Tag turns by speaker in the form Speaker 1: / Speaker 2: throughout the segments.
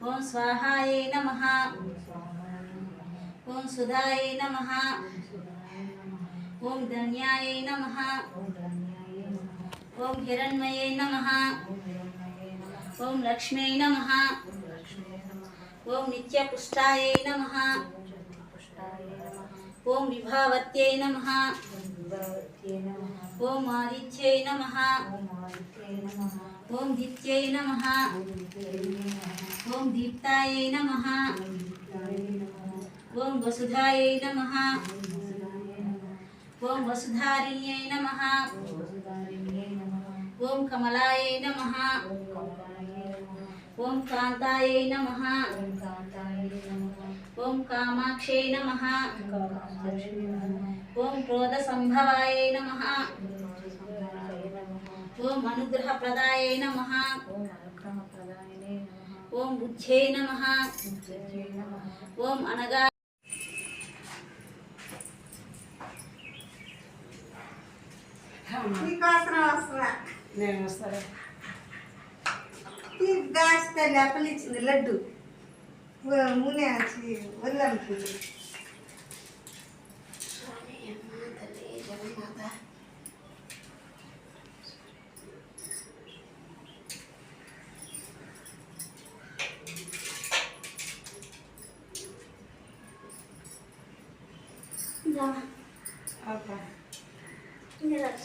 Speaker 1: ఓం స్వాహాయ నమ ఓం సుధాయ నమ ఓం ధన్యాయ నమ ఓం హిరణ్మయే నమ ఓం లక్ష్మీ నమ ఓం నిత్యపుష్టాయ నమ ఓం విభావత్యై నమ ఓం ఆదిత్యై నమ ఓం దిత్యై నమ ఓం దీప్తాయై నమ ఓం వసుధాయై నమ ఓం వసుధారిణ్యై నమ ఓం కమలాయై నమ ఓం కాంతాయై నమ. ఓం కామాక్షై నమ. ఓం క్రోధ సంభవాయ నమ. ఓం అనుగ్రహప్రదాయ నమ. ఓం బుద్ధై నమ. ఓం అనగా
Speaker 2: నేను వస్తాను
Speaker 3: ఈ దాస్తే లేపలు ఇచ్చింది లడ్డు. మునే వచ్చి వల్లంటుంది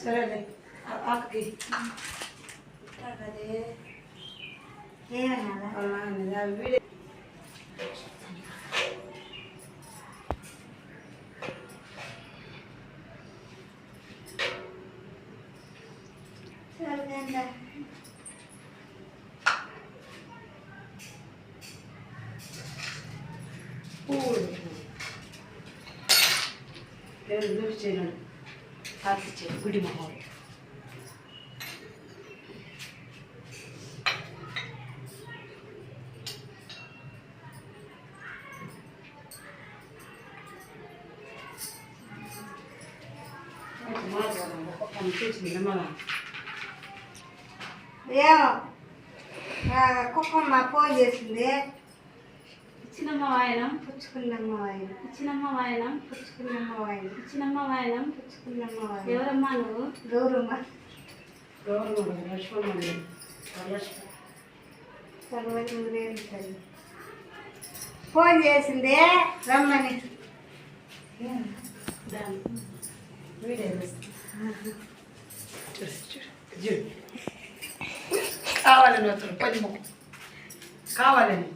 Speaker 2: సరేలే. ఆకుకి
Speaker 3: సరే
Speaker 2: దేవుడు చూసి చేయను ఆకిచ్చే గుడి మొహం
Speaker 3: ఏమో కుక్కమ్మ ఫోన్ చేసింది
Speaker 1: ఇచ్చినమ్మ వాయనం
Speaker 3: పుచ్చుకున్నమ్మ వాయిన
Speaker 1: ఇచ్చినమ్మ వాయనం
Speaker 3: పుచ్చుకున్నమ్మ వాయిన
Speaker 1: ఇచ్చినమ్మ వాయనం
Speaker 3: పుచ్చుకున్నమ్మ వాయిన
Speaker 1: ఎవరమ్మా నువ్వు
Speaker 3: గౌరమ్మ
Speaker 2: గౌరవం లక్ష్మణ్ లక్ష్మణ్
Speaker 3: సర్వజురేలు ఫోన్ చేసింది రమ్మని.
Speaker 2: వీడియో కావాలని వస్తాడు పది ముఖం కావాలని.